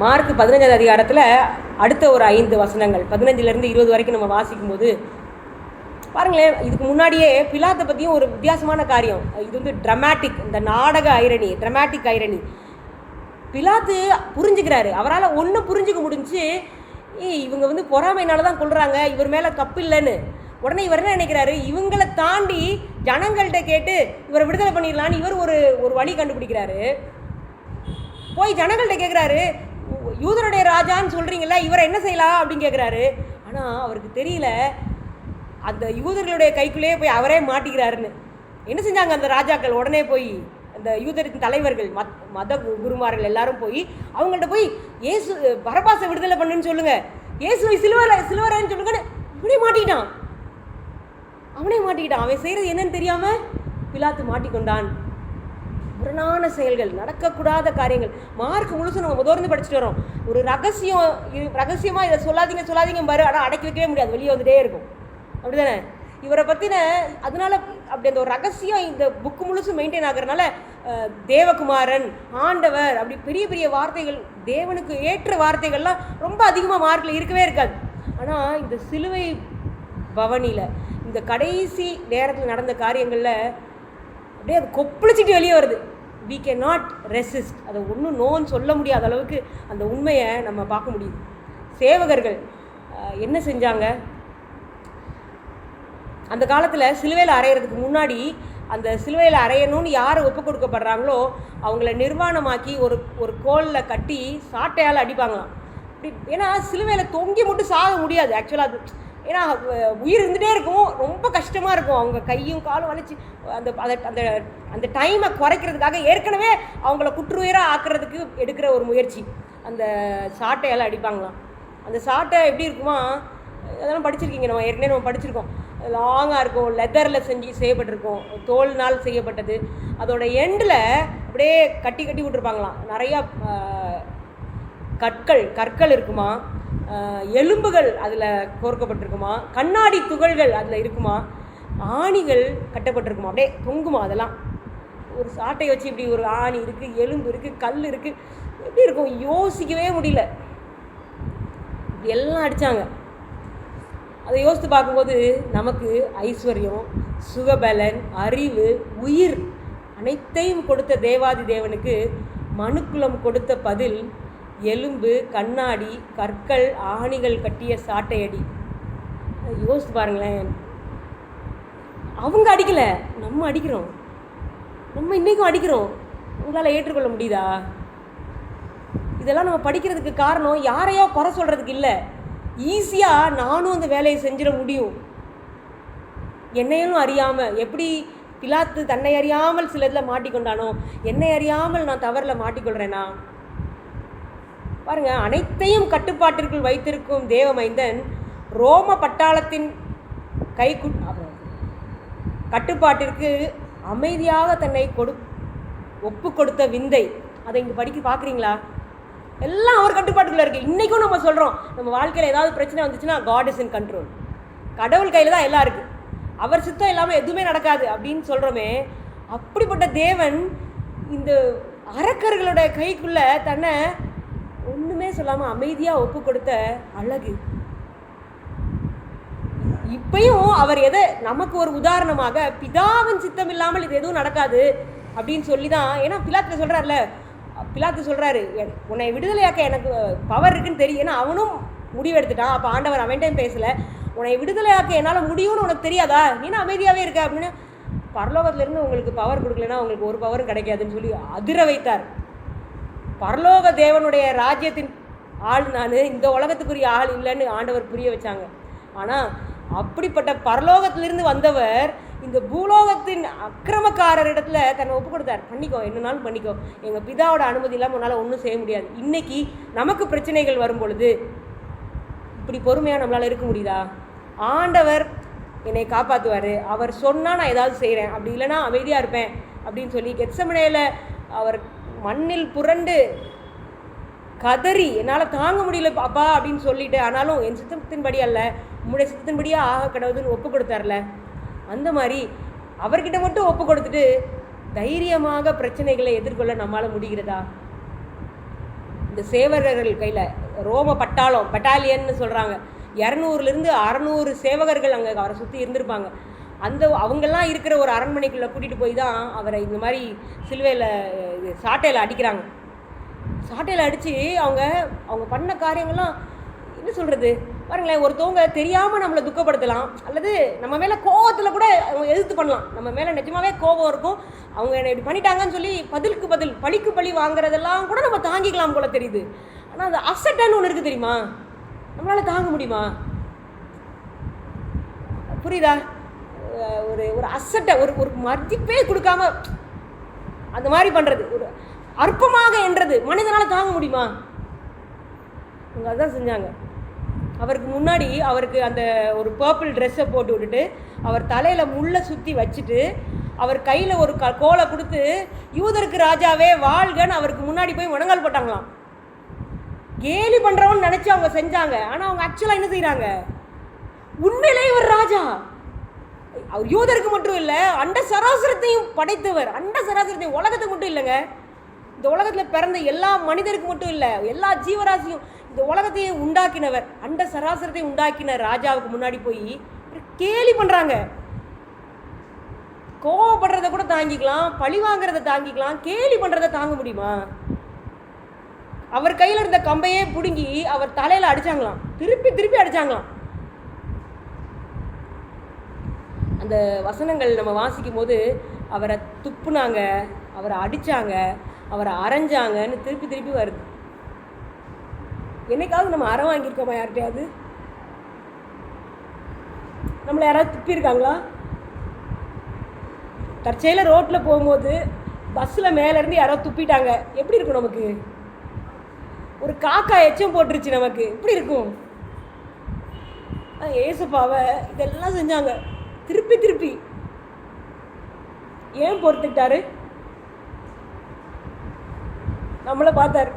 Mark பதினஞ்சாவது அதிகாரத்தில் அடுத்த ஒரு ஐந்து வசனங்கள். பதினஞ்சுலேருந்து இருபது வரைக்கும் நம்ம வாசிக்கும்போது பாருங்களேன் இதுக்கு முன்னாடியே பிலாத்தை பற்றியும் ஒரு வித்தியாசமான காரியம். இது வந்து ட்ரமாட்டிக் இந்த நாடக ஐரணி ட்ரமாட்டிக் ஐரணி. பிலாத்து புரிஞ்சுக்கிறாரு. அவரால் ஒன்றும் புரிஞ்சுக்க முடிஞ்சு ஏய் இவங்க வந்து பொறாமைனால தான் கொள்றாங்க இவர் மேலே தப்பு இல்லைன்னு. உடனே இவர் என்ன நினைக்கிறாரு? இவங்களை தாண்டி ஜனங்கள்கிட்ட கேட்டு இவரை விடுதலை பண்ணிடலான்னு இவர் ஒரு ஒரு வழி கண்டுபிடிக்கிறாரு. போய் ஜனங்கள்கிட்ட கேட்குறாரு யூதருடைய ராஜான்னு சொல்கிறீங்களா இவரை என்ன செய்யலாம் அப்படின்னு கேட்குறாரு ஆனால் அவருக்கு தெரியல அந்த யூதர்களுடைய கைக்குள்ளேயே போய் அவரே மாட்டிக்கிறாருன்னு. என்ன செஞ்சாங்க அந்த ராஜாக்கள்? உடனே போய் அந்த யூதரின் தலைவர்கள் மத் மத கு- குருமார்கள் எல்லாரும் போய் அவங்கள்ட்ட போய் இயேசு பரபாசை விடுதலை பண்ணுன்னு சொல்லுங்க. இயேசுவை சிலுவரை சிலுவரன்னு சொல்லுங்கன்னு இவனே மாட்டிக்கிட்டான். அவனே மாட்டிக்கிட்டான். அவன் செய்கிறது என்னன்னு தெரியாமல் பிலாத்து மாட்டிக்கொண்டான். முரணான செயல்கள் நடக்கக்கூடாத காரியங்கள். மார்க் முழுசும் நம்ம முதர்ந்து படிச்சுட்டு வரோம் ஒரு ரகசியம் இது ரகசியமாக இதை சொல்லாதீங்க சொல்லாதீங்க பாரு. ஆனால் அடக்கி வைக்கவே முடியாது. வெளியே வந்துட்டே இருக்கும். அப்படிதானே? இவரை பற்றின அதனால அப்படி அந்த ஒரு ரகசியம் இந்த புக்கு முழுசும் மெயின்டைன் ஆகுறதுனால தேவகுமாரன் ஆண்டவர் அப்படி பெரிய பெரிய வார்த்தைகள் தேவனுக்கு ஏற்ற வார்த்தைகள்லாம் ரொம்ப அதிகமாக மார்க்கில் இருக்கவே இருக்காது. ஆனால் இந்த சிலுவை பவனியில் இந்த கடைசி நேரத்தில் நடந்த காரியங்களில் அப்படியே அது கொப்பளிச்சிட்டு வெளியே வருது. வி கே நாட் ரெசிஸ்ட் அதை ஒன்றும் நோன்னு சொல்ல முடியாத அளவுக்கு அந்த உண்மையை நம்ம பார்க்க முடியுது. சேவகர்கள் என்ன செஞ்சாங்க? அந்த காலத்தில் சிலுவையில் அரைகிறதுக்கு முன்னாடி அந்த சிலுவையில் அரையணும்னு யார் ஒப்பு கொடுக்கப்படுறாங்களோ அவங்கள நிர்வாணமாக்கி ஒரு ஒரு கோலில் கட்டி சாட்டையால் அடிப்பாங்களாம். அப்படி ஏன்னா சிலுவையில் தொங்கி மட்டும் சாக முடியாது. ஆக்சுவலாக அது ஏன்னா உயிர் இருந்துகிட்டே இருக்கும். ரொம்ப கஷ்டமாக இருக்கும். அவங்க கையும் காலும் வளைச்சி அந்த அதை அந்த அந்த டைமை குறைக்கிறதுக்காக ஏற்கனவே அவங்கள குற்றுயிராக ஆக்குறதுக்கு எடுக்கிற ஒரு முயற்சி. அந்த சாட்டையெல்லாம் அடிப்பாங்களாம். அந்த சாட்டை எப்படி இருக்குமா? அதெல்லாம் படிச்சிருக்கீங்க. நம்ம ஏற்கனவே நம்ம படிச்சிருக்கோம். லாங்காக இருக்கும் லெதரில் செஞ்சு செய்யப்பட்டிருக்கும். தோல்னால் செய்யப்பட்டது. அதோட எண்டில் அப்படியே கட்டி கட்டி விட்டுருப்பாங்களாம். நிறையா கற்கள் கற்கள் இருக்குமா? எலும்புகள் அதில் கோர்க்கப்பட்டிருக்குமா? கண்ணாடி துகள்கள் அதில் இருக்குமா? ஆணிகள் கட்டப்பட்டிருக்குமா? அப்படியே தொங்குமா அதெல்லாம்? ஒரு சாட்டை வச்சு இப்படி ஒரு ஆணி இருக்குது எலும்பு இருக்குது கல் இருக்குது எப்படி இருக்கும்? யோசிக்கவே முடியல. இப்படி எல்லாம் அடித்தாங்க அதை யோசித்து பார்க்கும்போது நமக்கு ஐஸ்வர்யம் சுகபலன் அறிவு உயிர் அனைத்தையும் கொடுத்த தேவாதி தேவனுக்கு மனுக்குலம் கொடுத்த பதில் எலும்பு கண்ணாடி கற்கள் ஆணிகள் கட்டிய சாட்டையடி. யோசித்து பாருங்களேன். அவங்க அடிக்கலை. நம்ம அடிக்கிறோம். நம்ம இன்றைக்கும் அடிக்கிறோம். உங்களால் ஏற்றுக்கொள்ள முடியுதா? இதெல்லாம் நம்ம படிக்கிறதுக்கு காரணம் யாரையோ குறை சொல்கிறதுக்கு இல்லை. ஈஸியாக நானும் அந்த வேலையை செஞ்சிட முடியும். என்னையும் அறியாமல் எப்படி பிலாத்து தன்னை அறியாமல் சில இதில் மாட்டிக்கொண்டானோ? என்னை அறியாமல் நான் தவறில் மாட்டிக்கொள்கிறேனா பாருங்க அனைத்தையும் கட்டுப்பாட்டிற்குள் வைத்திருக்கும் தேவமைந்தன் ரோம பட்டாளத்தின் கை கட்டுப்பாட்டிற்கு அமைதியாக தன்னை கொடு ஒப்பு கொடுத்த விந்தை. அதை இங்கே படிக்க பார்க்குறீங்களா எல்லாம் அவர் கட்டுப்பாட்டுக்குள்ளே இருக்குது இன்றைக்கும் நம்ம சொல்கிறோம் நம்ம வாழ்க்கையில் ஏதாவது பிரச்சனை வந்துச்சுன்னா காட் இஸ் இன் கண்ட்ரோல் கடவுள் கையில் தான் எல்லாம் இருக்குது அவர் சுத்தம் இல்லாமல் எதுவுமே நடக்காது அப்படின்னு சொல்கிறோமே அப்படிப்பட்ட தேவன் இந்த அரக்கர்களுடைய கைக்குள்ளே தன்னை ஒன்றுமே சொல்லாமல் அமைதியாக ஒப்பு கொடுத்த அழகு. இப்பயும் அவர் எதை நமக்கு ஒரு உதாரணமாக பிதாவின் சித்தம் இல்லாமல் இது எதுவும் நடக்காது அப்படின்னு சொல்லி தான் ஏன்னா பிலாத்து சொல்கிறார்ல பிலாத்து சொல்கிறாரு உன்னை விடுதலையாக்க எனக்கு பவர் இருக்குன்னு தெரியும். ஏன்னா அவனும் முடிவு எடுத்துட்டான் அப்போ ஆண்டவர் அவன்டையும் பேசலை. உன்னை விடுதலையாக்க என்னால் முடியும்னு உனக்கு தெரியாதா? நீனா அமைதியாகவே இருக்க? அப்படின்னு. பரலோகத்திலேருந்து உங்களுக்கு பவர் கொடுக்கலன்னா உங்களுக்கு ஒரு பவரும் கிடைக்காதுன்னு சொல்லி அதிர வைத்தார். பரலோக தேவனுடைய ராஜ்யத்தின் ஆள் நான் இந்த உலகத்துக்குரிய ஆள் இல்லைன்னு ஆண்டவர் புரிய வச்சாங்க. ஆனால் அப்படிப்பட்ட பரலோகத்திலிருந்து வந்தவர் இந்த பூலோகத்தின் அக்கிரமக்காரர் இடத்துல தன்னை ஒப்பு கொடுத்தார். பண்ணிக்கோ என்னனாலும் பண்ணிக்கோ. எங்கள் பிதாவோட அனுமதி இல்லாமல் உன்னால் ஒன்றும் செய்ய முடியாது. இன்னைக்கு நமக்கு பிரச்சனைகள் வரும் பொழுது இப்படி பொறுமையாக நம்மளால் இருக்க முடியுதா? ஆண்டவர் என்னை காப்பாற்றுவார் அவர் சொன்னால் நான் ஏதாவது செய்கிறேன் அப்படி இல்லைன்னா அமைதியாக இருப்பேன். அப்படின்னு சொல்லி கெட்சமனையில் அவர் மண்ணில் புரண்டு கதறி என்னால் தாங்க முடியல அப்பா அப்படின்னு சொல்லிட்டு ஆனாலும் என் சித்தத்தின்படி அல்ல உம்முடைய சித்தத்தின்படியே ஆக கடவுதுன்னு ஒப்பு கொடுத்தார்ல. அந்த மாதிரி அவர்கிட்ட மட்டும் ஒப்பு கொடுத்துட்டு தைரியமாக பிரச்சனைகளை எதிர்கொள்ள நம்மளால் முடிகிறதா? இந்த சேவகர்கள் கையில் ரோம பட்டாளம் பட்டாலியன்னு சொல்கிறாங்க இரநூறுலேருந்து அறநூறு சேவகர்கள் அங்கே அவரை சுற்றி இருந்திருப்பாங்க. அந்த அவங்கெல்லாம் இருக்கிற ஒரு அரண்மனைக்குள்ளே கூட்டிகிட்டு போய் தான் அவரை இந்த மாதிரி சிலுவையில் இது சாட்டையில் அடிக்கிறாங்க. சாட்டையில் அடித்து அவங்க அவங்க பண்ண காரியங்கள்லாம் என்ன சொல்கிறது பாருங்களேன் ஒருத்தவங்க தெரியாமல் நம்மளை துக்கப்படுத்தலாம். அல்லது நம்ம மேலே கோவத்தில் கூட அவங்க எதிர்த்து பண்ணலாம். நம்ம மேலே நிஜமாவே கோபம் இருக்கும். அவங்க என்னை இப்படி பண்ணிட்டாங்கன்னு சொல்லி பதிலுக்கு பதில் பழிக்கு பழி வாங்குறதெல்லாம் கூட நம்ம தாங்கிக்கலாம் போல தெரியுது. ஆனால் அந்த அசட்டன்னு ஒன்று இருக்குது தெரியுமா? நம்மளால் தாங்க முடியுமா? புரியுதா? ஒரு ஒரு அசட்டை ஒரு ஒரு மதிப்பே கொடுக்காம அந்த மாதிரி பண்ணுறது ஒரு அற்பமாக என்றது. மனிதனால் தாங்க முடியுமா? அவங்க அதுதான் செஞ்சாங்க. அவருக்கு முன்னாடி அவருக்கு அந்த ஒரு பர்பிள் ட்ரெஸ்ஸை போட்டு விட்டுட்டு அவர் தலையில் முள்ளை சுற்றி வச்சுட்டு அவர் கையில் ஒரு க கோலை கொடுத்து யூதருக்கு ராஜாவே வாழ்கன்னு அவருக்கு முன்னாடி போய் முழங்கால் போட்டாங்களாம். கேலி பண்ணுறவன்னு நினச்சி அவங்க செஞ்சாங்க. ஆனால் அவங்க ஆக்சுவலாக என்ன செய்கிறாங்க உண்மையிலே இவர் ராஜா. அவர் யூதருக்கு மட்டும் இல்லை அண்ட சராசரத்தையும் படைத்தவர். அண்ட சராசரத்தையும் உலகத்துக்கு மட்டும் இல்லைங்க. இந்த உலகத்தில் பிறந்த எல்லா மனிதருக்கு மட்டும் இல்லை எல்லா ஜீவராசியும் இந்த உலகத்தையே உண்டாக்கினவர். அண்ட சராசரத்தை உண்டாக்கின ராஜாவுக்கு முன்னாடி போய் கேலி பண்ணுறாங்க கோவப்படுறத கூட தாங்கிக்கலாம் பழி வாங்குறத தாங்கிக்கலாம் கேலி பண்ணுறத தாங்க முடியுமா? அவர் கையில் இருந்த கம்பையே பிடுங்கி அவர் தலையில் அடிச்சாங்களாம். திருப்பி திருப்பி அடிச்சாங்களாம். அந்த வசனங்கள் நம்ம வாசிக்கும் போது அவரை துப்புனாங்க அவரை அடித்தாங்க அவரை அரைஞ்சாங்கன்னு திருப்பி திருப்பி வருது. என்னைக்காவது நம்ம அறம் வாங்கியிருக்கோமா யார்கிட்டயாவது? நம்மளை யாராவது துப்பியிருக்காங்களா? தற்செயல ரோட்டில் போகும்போது பஸ்ஸில் மேலேருந்து யாரோ துப்பிட்டாங்க. எப்படி இருக்கும் நமக்கு? ஒரு காக்கா எச்சம் போட்டுருச்சு நமக்கு. எப்படி இருக்கும்? ஏசப்பாவை இதெல்லாம் செஞ்சாங்க. திருப்பி திருப்பி. ஏன் பொறுத்துக்கிட்டாரு? நம்மளை பார்த்தார்.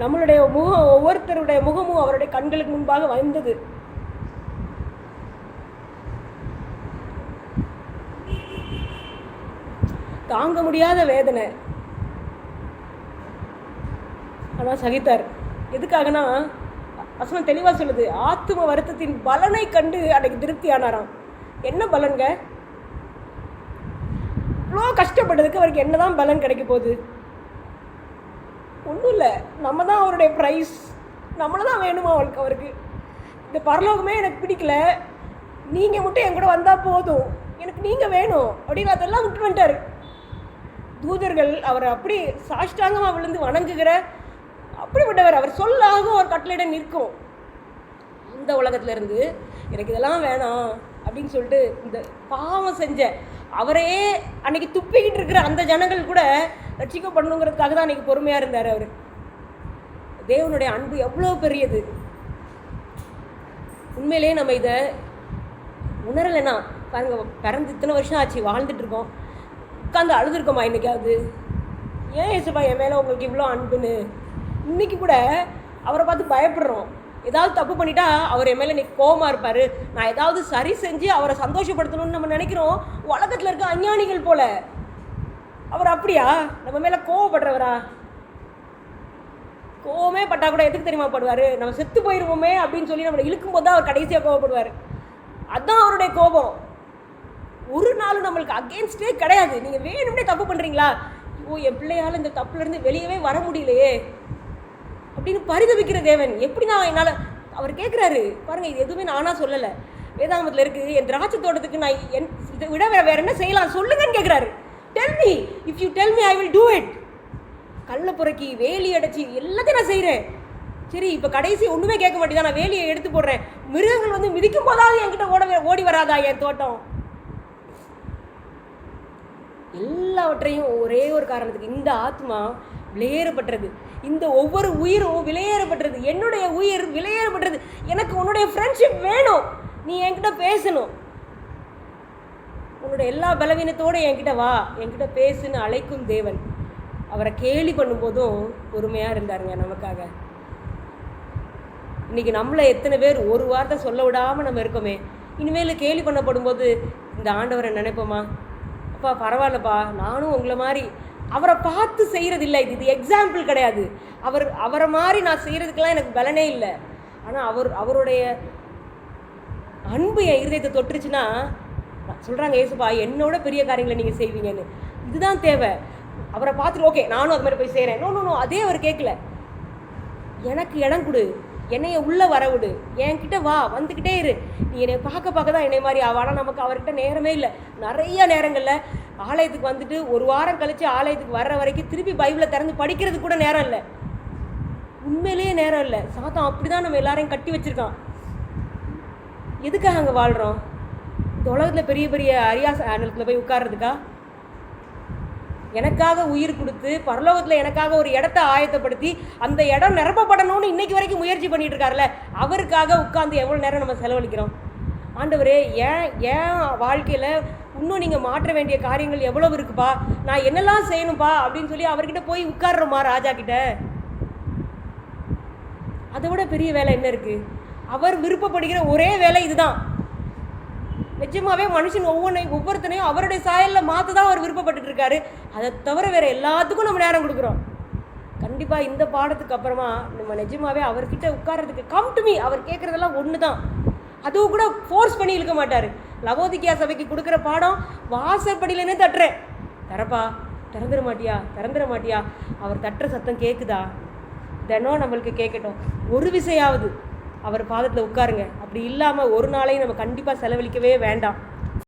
நம்மளுடைய முகம் ஒவ்வொருத்தருடைய முகமும் அவருடைய கண்களுக்கு முன்பாக வந்தது. தாங்க முடியாத வேதனை. ஆனால் சகித்தார். எதுக்காகனா வசனம் தெளிவாக சொல்லுது ஆத்தும வருத்தத்தின் பலனை கண்டு அன்னைக்கு திருப்தி ஆனாராம் என்ன பலன்க? இவ்வளோ கஷ்டப்பட்டதுக்கு அவருக்கு என்னதான் பலன் கிடைக்க போகுது? ஒன்றும் இல்லை நம்ம தான் அவருடைய ப்ரைஸ் நம்மளை தான் வேணுமா அவளுக்கு அவருக்கு? இந்த பரலோகமே எனக்கு பிடிக்கல. நீங்கள் மட்டும் என் கூட வந்தால் போதும். எனக்கு நீங்கள் வேணும். அப்படின்னு அதெல்லாம் விட்டு வந்துட்டார். தூதர்கள் அவரை அப்படி சாஷ்டாங்கமாக விழுந்து வணங்குகிற அப்படிப்பட்டவர் அவர் சொல்லாக ஒரு கட்டளையிட நிற்கும். இந்த உலகத்துல இருந்து எனக்கு இதெல்லாம் வேணாம் அப்படின்னு சொல்லிட்டு இந்த பாவம் செஞ்ச அவரே அன்னைக்கு துப்பிக்கிட்டு இருக்கிற அந்த ஜனங்கள் கூட ரட்சிக்கப்படணுங்கிறதுக்காக தான் அன்னைக்கு பொறுமையாக இருந்தார் அவர். தேவனுடைய அன்பு எவ்வளோ பெரியது. உண்மையிலேயே நம்ம இதை உணரலைன்னா பாருங்க பிறந்து இத்தனை வருஷம் ஆச்சு வாழ்ந்துட்டு இருக்கோம். உட்காந்து அழுதுருக்கோமா இன்றைக்காவது ஏன் ஏசுப்பா என் மேலே உங்களுக்கு இவ்வளோ அன்புன்னு? இன்னைக்கு கூட அவரை பார்த்து பயப்படுறோம். ஏதாவது தப்பு பண்ணிட்டா அவர் என் மேலே இன்னைக்கு கோவமாக இருப்பார். நான் ஏதாவது சரி செஞ்சு அவரை சந்தோஷப்படுத்தணும்னு நம்ம நினைக்கிறோம். உலகத்தில் இருக்க அஞ்ஞானிகள் போல. அவர் அப்படியா? நம்ம மேலே கோவப்படுறவரா? கோவமே பட்டா கூட எதுக்கு தெரியுமா படுவார்? நம்ம செத்து போயிடுவோமே அப்படின்னு சொல்லி நம்மளை இழுக்கும்போது தான் அவர் கடைசியாக கோவப்படுவார். அதுதான் அவருடைய கோபம். ஒரு நாளும் நம்மளுக்கு அகேன்ஸ்டே கிடையாது. நீங்கள் வேணும்னே தப்பு பண்ணுறீங்களா ஓ என் பிள்ளையால் இந்த தப்புலேருந்து வெளியவே வர முடியலையே. அப்படின்னு பரிதவிக்கிற தேவன். எப்படி நான் என்னால் அவர் கேட்குறாரு பாருங்கள் இது எதுவுமே நானாக சொல்லலை. வேதாமத்தில் இருக்குது என் திராட்சை தோட்டத்துக்கு நான் என் இதை விட வேற வேற என்ன செய்யலாம்? சொல்லுங்கன்னு கேட்குறாரு tell me if you tell me I will do it கல்லை புறக்கி வேலி அடைச்சி எல்லாத்தையும் நான் செய்கிறேன் சரி இப்போ கடைசி ஒன்றுமே கேட்க மாட்டேதா நான் வேலியை எடுத்து போடுறேன். மிருகங்கள் வந்து மிதிக்கும் போதாவது என்கிட்ட ஓட ஓடி வராதா என் தோட்டம்? எல்லாவற்றையும் ஒரே ஒரு காரணத்துக்கு இந்த ஆத்மா விலையேறப்பட்டது இந்த ஒவ்வொரு உயிரும் விலையேறப்பட்டது என்னுடைய உயிர் விலையேறப்பட்டது எனக்கு உன்னுடைய ஃப்ரெண்ட்ஷிப் வேணும். நீ என்கிட்ட பேசணும். உன்னோட எல்லா பலவீனத்தோடு என்கிட்ட வா. என்கிட்ட பேசுன்னு அழைக்கும் தேவன். அவரை கேலி பண்ணும்போதும் பொறுமையாக இருந்தாருங்க நமக்காக. இன்னைக்கு நம்மளை எத்தனை பேர் ஒரு வார்த்தை சொல்ல விடாமல் நம்ம இருக்கோமே. இனிமேல் கேலி பண்ணப்படும் போது இந்த ஆண்டவரை நினைப்போமா? அப்பா பரவாயில்லப்பா நானும் உங்களை மாதிரி அவரை பார்த்து செய்கிறது இல்லை இது இது எக்ஸாம்பிள் கிடையாது. அவர் அவரை மாதிரி நான் செய்கிறதுக்கெல்லாம் எனக்கு பலனே இல்லை. ஆனால் அவர் அவருடைய அன்பு என் இருதயத்தை தொட்டுருச்சுன்னா சொல்கிறாங்க ஏசுப்பா என்னோட பெரிய காரியங்களை நீங்கள் செய்வீங்கன்னு. இதுதான் தேவை. அவரை பார்த்துட்டு ஓகே நானும் அது மாதிரி போய் செய்கிறேன் இன்னொன்று நோ நோ அதே அவர் கேட்கல. எனக்கு இடம் கொடு. என்னைய உள்ளே வர விடு என்கிட்ட வா வந்துக்கிட்டே இரு. நீ என்னை பார்க்க பார்க்க தான் என்னை மாதிரி ஆவா ஆனால் நமக்கு அவர்கிட்ட நேரமே இல்லை. நிறைய நேரங்களில் ஆலயத்துக்கு வந்துட்டு ஒரு வாரம் கழித்து ஆலயத்துக்கு வர்ற வரைக்கும் திருப்பி பைபிளை திறந்து படிக்கிறதுக்கு கூட நேரம் இல்லை. உண்மையிலேயே நேரம் இல்லை. சாத்தம் அப்படி தான் நம்ம எல்லாரையும் கட்டி வச்சுருக்கான். எதுக்காக அங்கே வாழ்கிறோம் இந்த உலகத்தில் பெரிய பெரிய அரியாச ஆனலத்தில் போய் உட்கார்றதுக்கா? எனக்காக உயிர் கொடுத்து பரலோகத்தில் எனக்காக ஒரு இடத்த ஆயத்தப்படுத்தி அந்த இடம் நிரப்பப்படணும்னு இன்னைக்கு வரைக்கும் முயற்சி பண்ணிட்டு இருக்காருல்ல அவருக்காக உட்காந்து எவ்வளோ நேரம் நம்ம செலவழிக்கிறோம்? ஆண்டவரே ஏன் ஏன் வாழ்க்கையில் இன்னும் நீங்கள் மாற்ற வேண்டிய காரியங்கள் எவ்வளவு இருக்குப்பா? நான் என்னெல்லாம் செய்யணும்ப்பா அப்படின்னு சொல்லி அவர்கிட்ட போய் உட்கார்றோமா ராஜா கிட்ட? அதை விட பெரிய வேலை என்ன இருக்குது அவர் விருப்பப்படுகிற ஒரே வேலை இதுதான். நிஜமாவே மனுஷன் ஒவ்வொன்றையும் ஒவ்வொருத்தனையும் அவருடைய சாயலில் மாற்ற தான் அவர் விருப்பப்பட்டுட்டு இருக்காரு. அதை தவிர வேறு எல்லாத்துக்கும் நம்ம நேரம் கொடுக்குறோம். கண்டிப்பாக இந்த பாடத்துக்கு அப்புறமா நம்ம நிஜமாவே அவர்கிட்ட உட்கார்றதுக்கு கம் டு மீ அவர் கேட்குறதெல்லாம் ஒன்று தான் அதுவும் கூட ஃபோர்ஸ் பண்ணி இழுக்க மாட்டார். லவோதிக்கியா சபைக்கு கொடுக்குற பாடம் வாசற்படியிலேனே தட்டுறேன். தரப்பா திறந்துட மாட்டியா? திறந்துட மாட்டியா? அவர் தட்டுற சத்தம் கேட்குதா தினம் நம்மளுக்கு கேட்கட்டும் ஒரு விசையாவது அவர் பாதத்தில் உட்காருங்க. அப்படி இல்லாமல் ஒரு நாளையும் நம்ம கண்டிப்பாக செலவழிக்கவே வேண்டாம்.